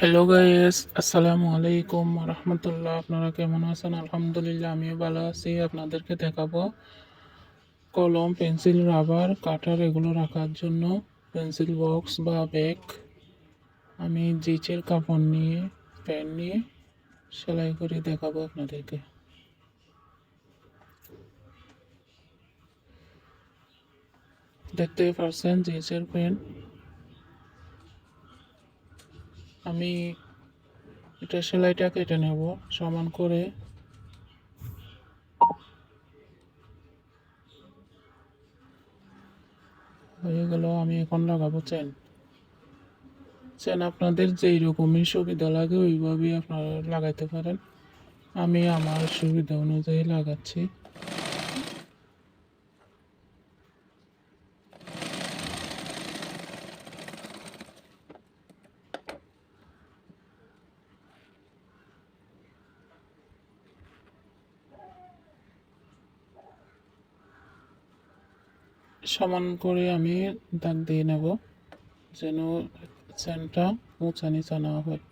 Hello guys আসসালামু আলাইকুম রহমতুল্লাহ আপনারা কেমন আছেন? আলহামদুলিল্লাহ, আমিও ভালো আছি। আপনাদেরকে দেখাবো কলম, পেন্সিল, রাবার, কাটার এগুলো রাখার জন্য পেন্সিল বক্স বা ব্যাগ। আমি জিচের কাপড় নিয়ে, প্যান নিয়ে সেলাই করে দেখাবো আপনাদেরকে। দেখতে পারছেন জিচের পেন? আমি এটা সেলাইটা কেটে নেব, সমান করে। হয়ে গেল, আমি এখন লাগাবো চেন। চেন আপনাদের যেই রকমই সুবিধা লাগে, ওইভাবেই আপনারা লাগাইতে পারেন। আমি আমার সুবিধা অনুযায়ী লাগাচ্ছি। সমান করে আমি দাগ দিয়ে নেব যেন চেনটা মোচা নিচা না হয়।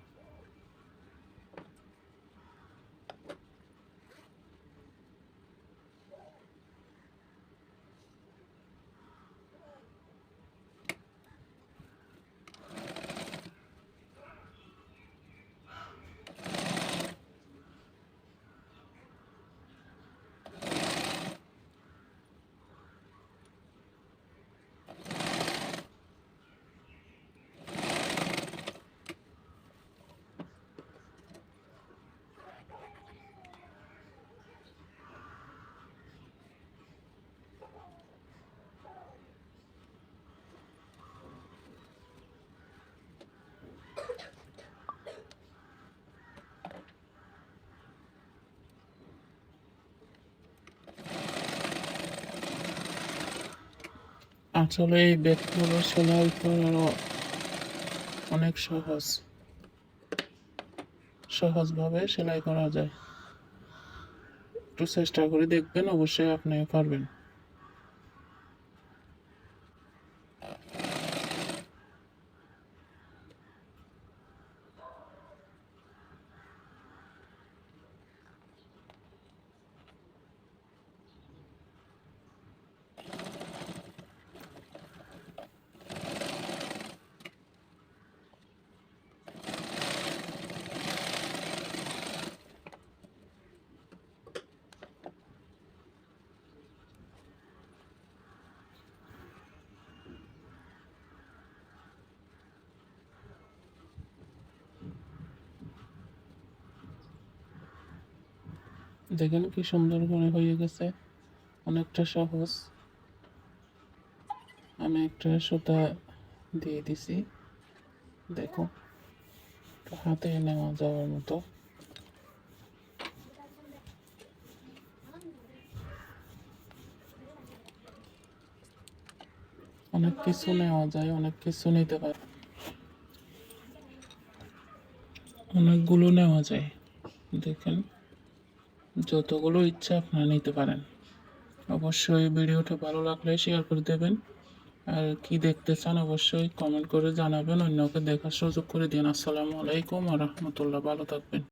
আসলে এই ব্যাগগুলো সেলাই করা অনেক সহজ। সহজভাবে সেলাই করা যায়। একটু চেষ্টা করে দেখবেন, অবশ্যই আপনি পারবেন দেখেন কি সুন্দর করে হয়ে গেছে। অনেকটা সহজ। আমি একটা সুতা দিয়ে দিছি। দেখো, হাতে নেওয়া যাওয়ার মতো। অনেক কিছু নেওয়া যায়, অনেক কিছু নিতে পারে। অনেকগুলো নেওয়া যায়। দেখেন। যতগুলো ইচ্ছা আপনারা নিতে পারেন। অবশ্যই ভিডিওটা ভালো লাগলে শেয়ার করে দেবেন। আর কি দেখতে চান অবশ্যই কমেন্ট করে জানাবেন। অন্যকে দেখার সুযোগ করে দিন। আসসালামু আলাইকুম রহমতুল্লাহ। ভালো থাকবেন।